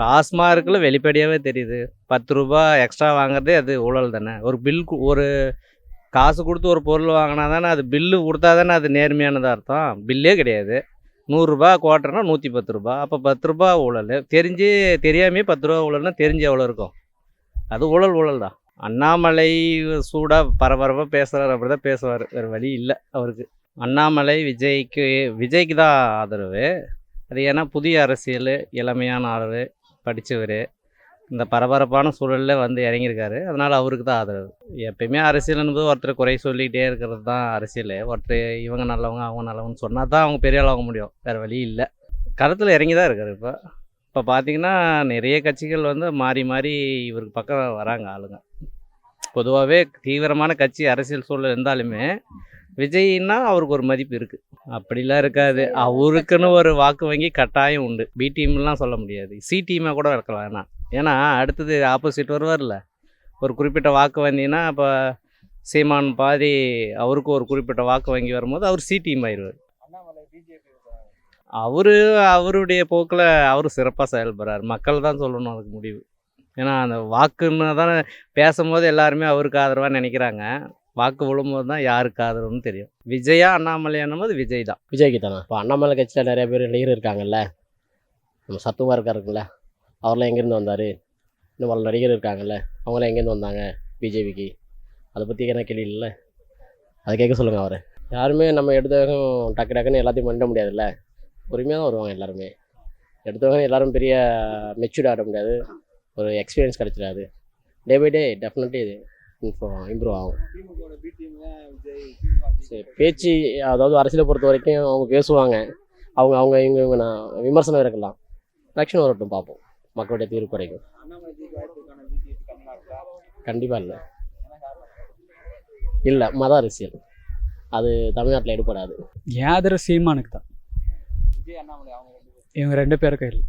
டாஸ்மார்க்கில் வெளிப்படையாகவே தெரியுது. பத்து ரூபா எக்ஸ்ட்ரா வாங்குறதே அது ஊழல் தானே. ஒரு பில் ஒரு காசு கொடுத்து ஒரு பொருள் வாங்கினா தானே அது பில்லு கொடுத்தா தானே அது நேர்மையானதாக அர்த்தம்? பில்லே கிடையாது. நூறுரூபா குவார்ட்டர்னா நூற்றி பத்து ரூபா. அப்போ பத்து ரூபா ஊழல். தெரிஞ்சு தெரியாமே பத்து ரூபா ஊழல்னா தெரிஞ்சு எவ்வளோ இருக்கும்? அது ஊழல் ஊழல் தான். அண்ணாமலை சூடாக பரபரப்பாக பேசுகிறார் அப்படி தான் பேசுவார். வேறு வழி இல்லை அவருக்கு. அண்ணாமலை விஜய்க்கு விஜய்க்கு தான் ஆதரவு. அது ஏன்னா புதிய அரசியல் இளமையான ஆதரவு படித்தவர் இந்த பரபரப்பான சூழலில் வந்து இறங்கியிருக்காரு. அதனால் அவருக்கு தான் ஆதரவு. எப்பயுமே அரசியல் என்பது ஒருத்தர் குறை சொல்லிக்கிட்டே இருக்கிறது தான் அரசியல். ஒருத்தர் இவங்க நல்லவங்க அவங்க நல்லவங்கன்னு சொன்னால் தான் அவங்க பெரிய ஆளாக முடியும். வேறு வழி இல்லை. களத்தில் இறங்கி தான் இருக்கார் இப்போ. இப்போ பார்த்தீங்கன்னா நிறைய கட்சிகள் வந்து மாறி மாறி இவருக்கு பக்கம் வராங்க ஆளுங்க. பொதுவாகவே தீவிரமான கட்சி அரசியல் சூழல் இருந்தாலுமே விஜய்னா அவருக்கு ஒரு மதிப்பு இருக்குது அப்படிலாம் இருக்காது. அவருக்குன்னு ஒரு வாக்கு வங்கி கட்டாயம் உண்டு. பி டீம்லாம் சொல்ல முடியாது. சி டீமாக கூட இருக்கலாம். ஆனால் ஏன்னா அடுத்தது ஆப்போசிட் வருவார்ல ஒரு குறிப்பிட்ட வாக்கு வங்கினா இப்போ சீமான் பாதி அவருக்கு ஒரு குறிப்பிட்ட வாக்கு வங்கி வரும்போது அவர் சி டீம் ஆயிடுவார். அவரு அவருடைய போக்கில் அவர் சிறப்பாக செயல்படுறார். மக்கள் தான் சொல்லணும் அதுக்கு முடிவு. ஏன்னா அந்த வாக்குன்னு தானே பேசும்போது எல்லாருமே அவருக்கு ஆதரவாக நினைக்கிறாங்க. வாக்கு விழும்போது தான் யாருக்கு ஆதரவுன்னு தெரியும். விஜயா அண்ணாமலையானும் போது விஜய் தான். விஜய்க்கு தானே? இப்போ அண்ணாமலை கட்சியில் நிறைய பேர் நடிகர் இருக்காங்கல்ல. நம்ம சத்துவமாக இருக்காருங்கள அவர்லாம் எங்கேருந்து வந்தார்? இன்னும் பல நடிகர் இருக்காங்கல்ல. அவங்களாம் எங்கேருந்து வந்தாங்க பிஜேபிக்கு? அதை பற்றி என்ன கேள்வி இல்லை அதை கேட்க சொல்லுங்கள் அவரை. யாருமே நம்ம எடுத்தவங்க டக்கு டக்குன்னு எல்லாத்தையும் பண்ணிட முடியாதுல்ல. பொறுமையாக தான் வருவாங்க எல்லாருமே. எடுத்தவங்க எல்லாரும் பெரிய மெச்சூர்ட் ஆட முடியாது. ஒரு எக்ஸ்பீரியன்ஸ் கிடச்சிடாது. டே பை டே டெஃபினட்லி இது இம்ப்ரூவ் ஆகும். சரி பேச்சு அதாவது அரசியலை பொறுத்த வரைக்கும் அவங்க பேசுவாங்க. அவங்க அவங்க இவங்க இவங்க நான் விமர்சனம் இருக்கலாம் எலெக்ஷன் வரட்டும் பார்ப்போம். மக்களுடைய தீர்ப்பு குறைக்கும். கண்டிப்பாக இல்லை. இல்லை மத அரசியல். அது தமிழ்நாட்டில் எடுபடாது. என் சீமானுக்கு தான். இவங்க ரெண்டு பேருக்கும் இல்லை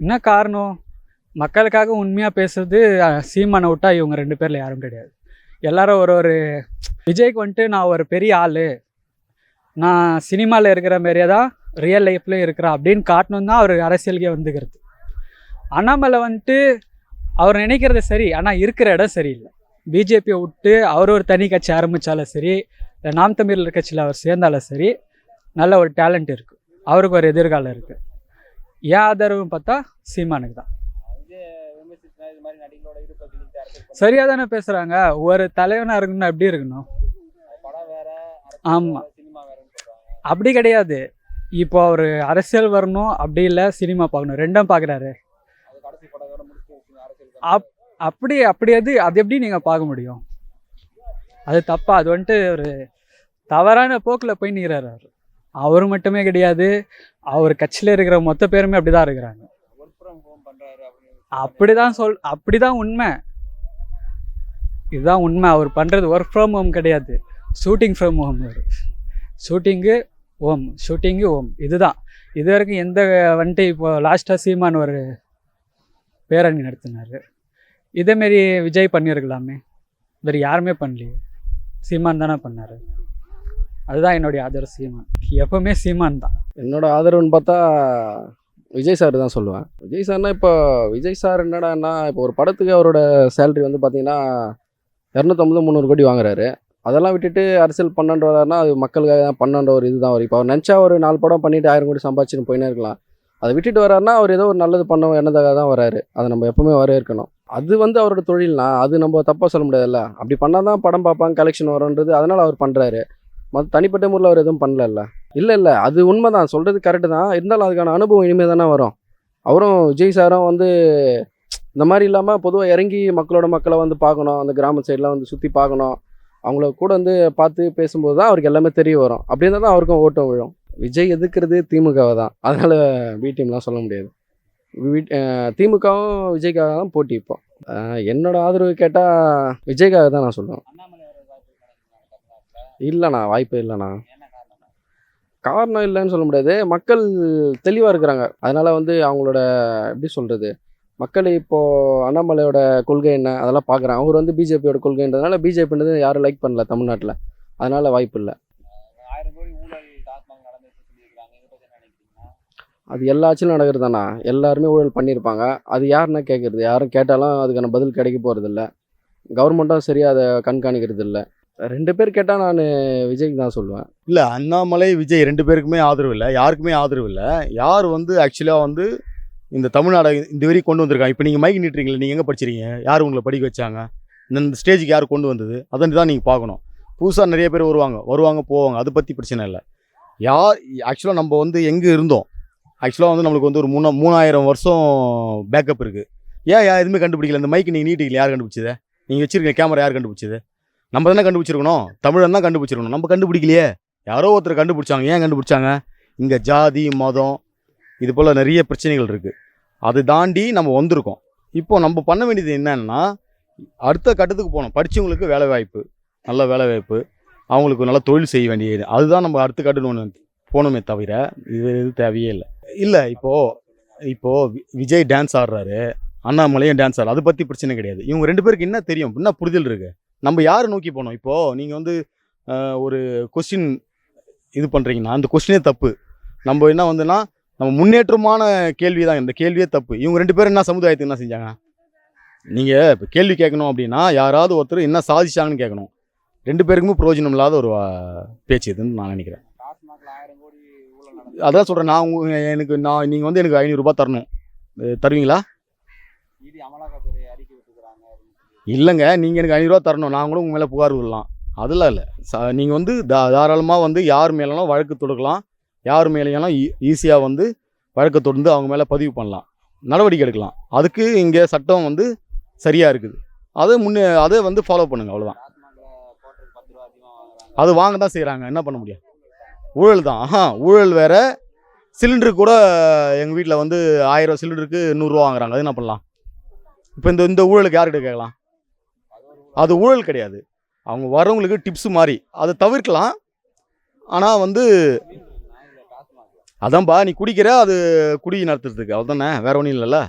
என்ன காரணம்? மக்களுக்காக உண்மையாக பேசுறது சீமானை விட்டா இவங்க ரெண்டு பேரில் யாரும் கிடையாது. எல்லாரும் ஒரு ஒரு விஜய்க்கு வந்துட்டு நான் ஒரு பெரிய ஆள். நான் சினிமாவில் இருக்கிற மாதிரியே தான் ரியல் லைஃப்லேயும் இருக்கிறேன் அப்படின்னு காட்டணும் தான் அவர் அரசியலுக்கே வந்துக்கிறது. அண்ணாமலை வந்துட்டு அவர் நினைக்கிறது சரி ஆனால் இருக்கிற இடம் சரியில்லை. பிஜேபியை விட்டு அவர் ஒரு தனி கட்சி ஆரம்பித்தாலும் சரி இல்லை நாம் தமிழர் கட்சியில் அவர் சேர்ந்தாலும் சரி நல்ல ஒரு டேலண்ட் இருக்குது அவருக்கு ஒரு எதிர்காலம் இருக்குது ஏன் ஆதரவுன்னு பார்த்தா சீமானுக்கு தான். சரியாக தானே பேசுகிறாங்க ஒரு தலைவனாக இருக்கணும்னா எப்படி இருக்கணும்? ஆமாம் அப்படி கிடையாது. இப்போ அவர் அரசியல் வரணும் அப்படி இல்லை சினிமா பார்க்கணும். ரெண்டும் பார்க்குறாரு. அப் அப்படி அப்படி அது அது எப்படி நீங்கள் பார்க்க முடியும்? அது தப்பா அது வந்துட்டு ஒரு தவறான போக்கில் போய் நிற்கிறாரு அவர். அவர் மட்டுமே கிடையாது அவர் கட்சியில் இருக்கிற மொத்த பேருமே அப்படி தான் இருக்கிறாங்க. அப்படி தான் சொல் அப்படி தான் உண்மை. இதுதான் உண்மை. அவர் பண்ணுறது ஒர்க் ஃப்ரம் ஹோம் கிடையாது. ஷூட்டிங் ஃப்ரம் ஹோம் அவர். ஷூட்டிங்கு ஓம் ஷூட்டிங்கு ஓம் இதுதான். இது வரைக்கும் எந்த வந்துட்டு இப்போ லாஸ்ட்டாக சீமான் ஒரு பேரணி நடத்தினார். இதேமாரி விஜய் பண்ணியிருக்கலாமே. வேறு யாருமே பண்ணலையே. சீமான் தானே பண்ணார். அதுதான் என்னுடைய ஆதரவு சீமான். எப்பவுமே சீமான் தான். என்னோட ஆதரவுன்னு பார்த்தா விஜய் சார் தான் சொல்லுவேன். விஜய் சார்னா இப்போ விஜய் சார் என்னடான்னா இப்போ ஒரு படத்துக்கு அவரோட சேலரி வந்து பார்த்தீங்கன்னா இரநூத்தம்பது முந்நூறு கோடி வாங்குறாரு. அதெல்லாம் விட்டுட்டு அரசியல் பண்ணண்டு வராருன்னா அது மக்களுக்காக தான் பண்ணன்ற ஒரு இதுதான் வரும் இப்போ அவர் நினச்சா ஒரு நாலு படம் பண்ணிட்டு ஆயிரம் கோடி சம்பாதிச்சுன்னு போயினே இருக்கலாம். அதை விட்டுட்டு வராருன்னா அவர் ஏதோ ஒரு நல்லது பண்ண என்னதாக தான் வராரு. அதை நம்ம எப்பவுமே வரவேற்கணும். அது வந்து அவரோட தொழில்னா அது நம்ம தப்பாக சொல்ல முடியாதுல்ல. அப்படி பண்ணால் தான் படம் பார்ப்பாங்க கலெக்ஷன் வரும்ன்றது அதனால் அவர் பண்ணுறாரு மற்ற தனிப்பட்ட முறையில் அவர் எதுவும் பண்ணல இல்லை இல்லை அது உண்மை தான் சொல்கிறது கரெக்டு தான். இருந்தாலும் அதுக்கான அனுபவம் இனிமேல் தானே வரும். அவரும் விஜய் சாரும் வந்து இந்த மாதிரி இல்லாமல் பொதுவாக இறங்கி மக்களோட மக்களை வந்து பார்க்கணும். அந்த கிராம சைட்லாம் வந்து சுற்றி பார்க்கணும். அவங்கள கூட வந்து பார்த்து பேசும்போது தான் அவருக்கு எல்லாமே தெரிய வரும். அப்படி இருந்தால் தான் அவருக்கும் ஓட்டம் விழும். விஜய் எதுக்குறது? திமுகவை தான். அதனால் பி டீம்லாம் சொல்ல முடியாது. திமுகவும் விஜய்க்காக தான் போட்டி இப்போ. என்னோட ஆதரவு கேட்டால் விஜய்க்காக தான் நான் சொல்லுவேன். இல்லைண்ணா வாய்ப்பு இல்லைண்ணா. காரணம் இல்லைன்னு சொல்ல முடியாது. மக்கள் தெளிவாக இருக்கிறாங்க. அதனால் வந்து அவங்களோட எப்படி சொல்கிறது மக்கள் இப்போது அண்ணாமலையோட கொள்கை என்ன? அதெல்லாம் பார்க்குறாங்க அவர் வந்து பிஜேபியோட கொள்கைன்றதுனால பிஜேபின்றது யாரும் லைக் பண்ணல தமிழ்நாட்டில். அதனால் வாய்ப்பு இல்லை. அது எல்லா ஆட்சியிலும் நடக்கிறது தானே எல்லாருமே ஊழல் பண்ணியிருப்பாங்க. அது யாருன்னா கேட்குறது யாரும் கேட்டாலும் அதுக்கான பதில் கிடைக்க போகிறதில்ல கவர்மெண்ட்டும் சரியாக அதை கண்காணிக்கிறது இல்லை ரெண்டு பேர் கேட்டால் நான் விஜய்க்கு தான் சொல்லுவேன். இல்லை அண்ணாமலை விஜய் ரெண்டு பேருக்குமே ஆதரவு இல்லை. யாருக்குமே ஆதரவு இல்லை. யார் வந்து ஆக்சுவலாக வந்து இந்த தமிழ்நாடை இந்த வரைக்கும் கொண்டு வந்திருக்காங்க? இப்போ நீங்கள் மைக் நீட்டுறீங்களா நீங்கள் எங்கே படிச்சிருக்கீங்க? யார் உங்களை படிக்க வச்சாங்க? இந்த ஸ்டேஜுக்கு யார் கொண்டு வந்தது? அதை தான் நீங்கள் பார்க்கணும். புதுசாக நிறைய பேர் வருவாங்க. வருவாங்க போவாங்க. அதை பற்றி பிரச்சனை இல்லை. யார் ஆக்சுவலாக நம்ம வந்து எங்கே இருந்தோம்? ஆக்சுவலாக வந்து நம்மளுக்கு வந்து ஒரு மூணா மூணாயிரம் வருஷம் பேக்கப் இருக்குது ஏன் யார் எதுவுமே கண்டுபிடிக்கல? இந்த மைக் நீங்கள் நீட்டிக்கல. யார் கண்டுபிடிச்சது? நீங்கள் வச்சிருக்க கேமரா யார் கண்டுபிடிச்சது? நம்ம தானே கண்டுபிடிச்சிருக்கணும்? தமிழன் தான் கண்டுபிடிச்சிருக்கணும். நம்ம கண்டுபிடிக்கலையே. யாரோ ஒருத்தர் கண்டுபிடிச்சாங்க. ஏன் கண்டுபிடிச்சாங்க? இங்கே ஜாதி மதம் இது போல் நிறைய பிரச்சனைகள் இருக்குது அதை தாண்டி நம்ம வந்திருக்கோம். இப்போது நம்ம பண்ண வேண்டியது என்னன்னா அடுத்த கட்டத்துக்கு போகணும். படித்தவங்களுக்கு வேலை வாய்ப்பு நல்ல வேலை வாய்ப்பு. அவங்களுக்கு நல்ல தொழில் செய்ய வேண்டியது. அதுதான் நம்ம அடுத்த கட்டணும் ஒன்று போகணுமே தவிர இது இது தேவையே இல்லை. இல்லை இப்போது இப்போது வி- விஜய் டான்ஸ் ஆடுறாரு. அண்ணாமலையும் டான்ஸ் ஆடுறாரு. அதை பற்றி பிரச்சனை கிடையாது. இவங்க ரெண்டு பேருக்கு என்ன தெரியும்? என்ன புரிதல் இருக்குது நம்ம யாரை நோக்கி போனோம்? இப்போது நீங்கள் வந்து ஒரு கொஸ்டின் இது பண்ணுறீங்கன்னா அந்த கொஸ்டினே தப்பு. நம்ம என்ன வந்துன்னா நம்ம முன்னேற்றமான கேள்வி தான் இந்த கேள்வியே தப்பு. இவங்க ரெண்டு பேரும் என்ன சமுதாயத்துக்கு என்ன செஞ்சாங்க? நீங்கள் இப்போ கேள்வி கேட்கணும் அப்படின்னா யாராவது ஒருத்தர் என்ன சாதிச்சாங்கன்னு கேட்கணும். ரெண்டு பேருக்குமே பிரயோஜனம் இல்லாத ஒரு பேச்சு இதுன்னு நான் நினைக்கிறேன். அதான் சொல்கிறேன் நான் உங்க எனக்கு நான் நீங்கள் வந்து எனக்கு ஐநூறுரூபா தரணும். தருவீங்களா? இல்லைங்க நீங்கள் எனக்கு ஐநூறுரூவா தரணும். நான் கூட உங்கள் மேலே புகார் விடலாம். அதெல்லாம் இல்லை. ச நீங்கள் வந்து தா தாராளமாக வந்து யார் மேலேனா வழக்கு தொடுக்கலாம். யார் மேலேயெல்லாம் ஈ ஈஸியாக வந்து வழக்கு தொடர்ந்து அவங்க மேலே பதிவு பண்ணலாம். நடவடிக்கை எடுக்கலாம். அதுக்கு இங்கே சட்டம் வந்து சரியாக இருக்குது. அதை முன்னே அதை வந்து ஃபாலோ பண்ணுங்கள் அவ்வளோதான் அது வாங்க தான் செய்கிறாங்க என்ன பண்ண முடியும்? ஊழல் தான். ஆஹா ஊழல் வேறு. சிலிண்டருக்கு கூட எங்கள் வீட்டில் வந்து ஆயிரம் சிலிண்டருக்கு நூறுரூவா வாங்குறாங்க. அது என்ன பண்ணலாம்? இப்போ இந்த இந்த ஊழலுக்கு யார்கிட்ட கேட்கலாம்? அது ஊழல் கிடையாது. அவங்க வரவங்களுக்கு டிப்ஸ் மாதிரி அதை தவிர்க்கலாம். ஆனால் வந்து அதான்பா நீ குடிக்கிற அது குடி நடத்துறதுக்கு. அவ்வளோதானே வேற ஒன்றும் இல்லைல்ல.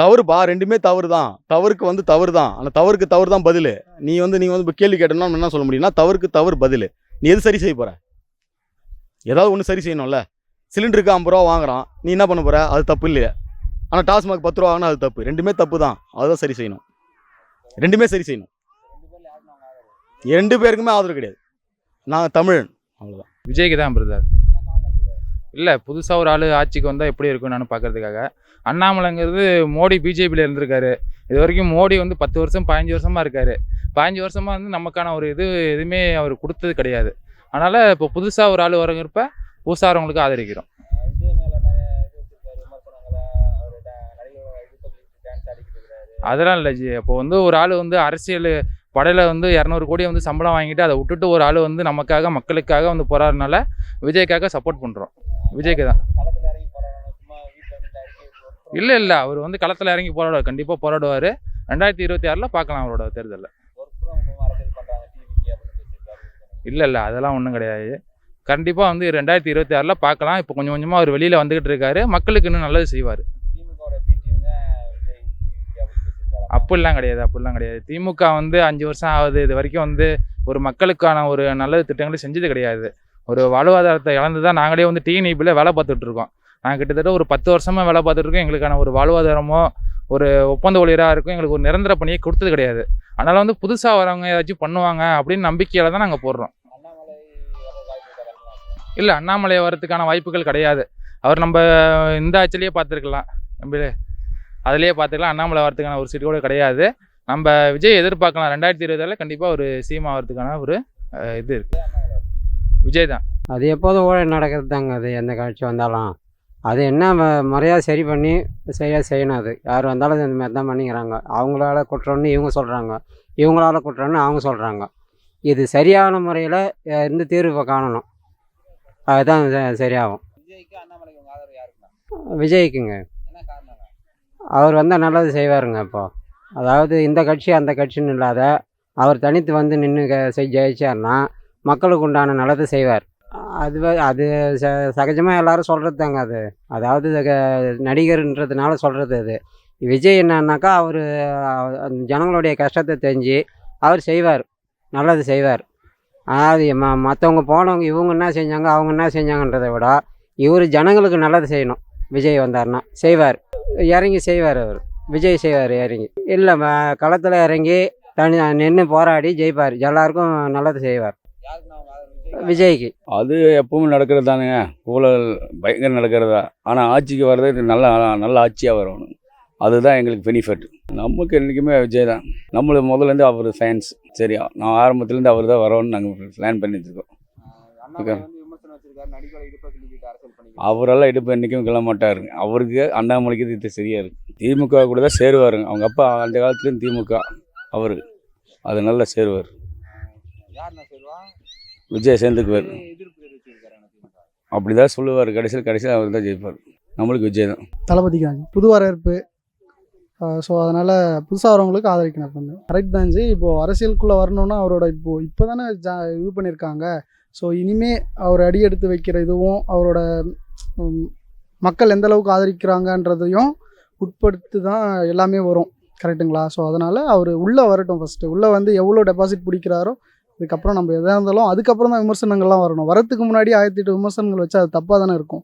தவறுப்பா ரெண்டுமே தவறு தான் தவறுக்கு வந்து தவறு தான் அந்த தவறுக்கு தவறு தான் பதில். நீ வந்து நீங்கள் வந்து இப்போ கேள்வி கேட்டோம்னா என்ன சொல்ல முடியும்னா தவறுக்கு தவறு பதில். நீ எது சரி செய்ய போற? ஏதாவது ஒன்று சரி செய்யணும்ல. சிலிண்டருக்கு ஐம்பது ரூபா வாங்குறான். நீ என்ன பண்ண போற? அது தப்பு இல்லையா. ஆனால் டாஸ்மாக் பத்து ரூபா வாங்கினா அது தப்பு. ரெண்டுமே தப்பு தான் அதுதான் சரி செய்யணும். ரெண்டுமே சரி செய்யணும். ரெண்டு பேருக்குமே ஆதரவு கிடையாது. நான் தமிழன். அவ்வளோதான் விஜய்க்கு தான் பிரதர் இல்லை புதுசாக ஒரு ஆள் ஆட்சிக்கு வந்தால் எப்படி இருக்கும் நான் பார்க்கறதுக்காக அண்ணாமலைங்கிறது மோடி பிஜேபியில் இருந்திருக்காரு. இது வரைக்கும் மோடி வந்து பத்து வருஷம் பதினஞ்சு வருஷமாக இருக்கார். பதினஞ்சு வருஷமாக வந்து நமக்கான ஒரு இது எதுவுமே அவர் கொடுத்தது கிடையாது. அதனால் இப்போ புதுசாக ஒரு ஆள் வரங்கிறப்ப புதுசாக அவங்களுக்கு ஆதரிக்கிறோம். அதெல்லாம் இல்லை ஜி. அப்போ வந்து ஒரு ஆள் வந்து அரசியல் படையில் வந்து இரநூறு கோடி வந்து சம்பளம் வாங்கிட்டு அதை விட்டுட்டு ஒரு ஆள் வந்து நமக்காக மக்களுக்காக வந்து போராடுறனால விஜய்க்காக சப்போர்ட் பண்ணுறோம் விஜய்க்கு தான். இல்லை இல்லை. அவர் வந்து களத்தில் இறங்கி போராடுவார். கண்டிப்பாக போராடுவார். ரெண்டாயிரத்தி இருபத்தி ஆறில் பார்க்கலாம் அவரோட தேர்தலில். இல்லை இல்லை. அதெல்லாம் ஒன்றும் கிடையாது. கண்டிப்பாக வந்து ரெண்டாயிரத்தி இருபத்தி ஆறில் பார்க்கலாம். இப்போ கொஞ்சம் கொஞ்சமாக அவர் வெளியில் வந்துக்கிட்டு இருக்காரு. மக்களுக்கு இன்னும் நல்லது செய்வார். அப்படிலாம் கிடையாது அப்படிலாம் கிடையாது. திமுக வந்து அஞ்சு வருஷம் ஆகுது இது வரைக்கும் வந்து ஒரு மக்களுக்கான ஒரு நல்ல திட்டங்களை செஞ்சது கிடையாது. ஒரு வாழ்வாதாரத்தை இழந்து தான் நாங்களே வந்து டிஎன்இபியில் வேலை பார்த்துட்ருக்கோம் நாங்கள் கிட்டத்தட்ட ஒரு பத்து வருஷமாக வேலை பார்த்துட்ருக்கோம் எங்களுக்கான ஒரு வாழ்வாதாரமோ ஒரு ஒப்பந்த ஊழியராக இருக்கும் எங்களுக்கு ஒரு நிரந்தர பணியை கொடுத்தது கிடையாது. அதனால் வந்து புதுசாக வரவங்க ஏதாச்சும் பண்ணுவாங்க அப்படின்னு நம்பிக்கையில் தான் நாங்கள் போடுறோம். இல்லை அண்ணாமலை வரதுக்கான வாய்ப்புகள் கிடையாது. அவர் நம்ம இந்த ஆட்சிலேயே பார்த்துருக்கலாம். நம்ம அதிலேயே பார்த்துக்கலாம் அண்ணாமலை வரதுக்கான ஒரு சீட்டு கூட கிடையாது. நம்ம விஜய் எதிர்பார்க்கலாம். ரெண்டாயிரத்தி இருபதில் கண்டிப்பாக ஒரு சீமா வரதுக்கான ஒரு இது இருக்குது விஜய் தான். அது எப்போதும் ஊழல் நடக்கிறது தாங்க அது எந்த காட்சி வந்தாலும். அது என்ன முறையாக சரி பண்ணி சரியாக செய்யணும் அது. யார் வந்தாலும் இந்த மாதிரி தான் பண்ணிக்கிறாங்க. அவங்களால குற்றம்னு இவங்க சொல்கிறாங்க இவங்களால குற்றம்னு அவங்க சொல்கிறாங்க இது சரியான முறையில் இருந்து தீர்வு காணணும். அதுதான் சரியாகும். விஜய்க்குங்க. அவர் வந்தால் நல்லது செய்வாருங்க இப்போது அதாவது இந்த கட்சி அந்த கட்சின்னு இல்லாத அவர் தனித்து வந்து நின்று செய் ஜெயிச்சார்னா மக்களுக்கு உண்டான நல்லதை செய்வார். அது அது ச சகஜமாக எல்லாரும் சொல்கிறது தாங்க அது. அதாவது க- நடிகர்ன்றதுனால சொல்கிறது அது. விஜய் என்னன்னாக்கா அவர் ஜனங்களுடைய கஷ்டத்தை தெரிஞ்சு அவர் செய்வார். நல்லது செய்வார். அதாவது ம மற்றவங்க போனவங்க இவங்க என்ன செஞ்சாங்க அவங்க என்ன செஞ்சாங்கன்றதை விட இவர் ஜனங்களுக்கு நல்லது செய்யணும். விஜய் வந்தாருன்னா செய்வார். இறங்கி செய்வார் அவர். விஜய் செய்வார் இறங்கி. இல்லை களத்தில் இறங்கி தனி நின்று போராடி ஜெயிப்பார். எல்லாருக்கும் நல்லது செய்வார். விஜய்க்கு. அது எப்பவுமே நடக்கிறது தானுங்க. ஊழல் பயங்கர நடக்கிறதா? ஆனால் ஆட்சிக்கு வர்றது நல்ல நல்ல ஆட்சியாக வரணும் அதுதான் எங்களுக்கு பெனிஃபிட் நமக்கு என்றைக்குமே விஜய் தான். நம்மளுக்கு முதல்லேருந்து அவர் ஃபேன்ஸ் சரி நான் ஆரம்பத்துலேருந்து அவர் தான் வரணும்னு நாங்கள் பிளான் பண்ணிட்டு இருக்கோம். ஓகே. அவரெல்லாம் இடுப்பு என்றைக்கும் கிளம்ப மாட்டாருங்க அவருக்கு அண்ணாமலைக்கு இது சரியா இருக்கு. திமுக கூட தான் சேருவாருங்க அவங்க அப்பா அந்த காலத்துலேயும் திமுக. அவரு. அது நல்லா சேருவார். விஜய் சேர்ந்துக்குவார். அப்படி தான் சொல்லுவார். கடைசியில் கடைசியில் அவர் தான் ஜெயிப்பார். நம்மளுக்கு விஜய் தான். தளபதிக்காங்க புது வரவேற்பு ஸோ அதனால் புதுசாக வரவங்களுக்கு ஆதரிக்கணும் எப்பவுமே கரெக்ட் தான் ஜி இப்போது அரசியலுக்குள்ளே வரணும்னா அவரோட இப்போது இப்போ தானே ஜா இது பண்ணியிருக்காங்க ஸோ இனிமே அவர் அடி எடுத்து வைக்கிற இதுவும் அவரோட மக்கள் எந்த அளவுக்கு ஆதரிக்கிறாங்கன்றதையும் உட்படுத்தி தான் எல்லாமே வரும். கரெக்ட்டுங்களா ஸோ அதனால் அவர் உள்ளே வரட்டும் ஃபஸ்ட்டு உள்ளே வந்து எவ்வளோ டெபாசிட் பிடிக்கிறாரோ இதுக்கப்புறம் நம்ம எதாக இருந்தாலும் அதுக்கப்புறம் தான் விமர்சனங்கள்லாம் வரணும். வரத்துக்கு முன்னாடி ஆயிரத்தி எட்டு விமர்சனங்கள் வச்சு அது தப்பாக தானே இருக்கும்.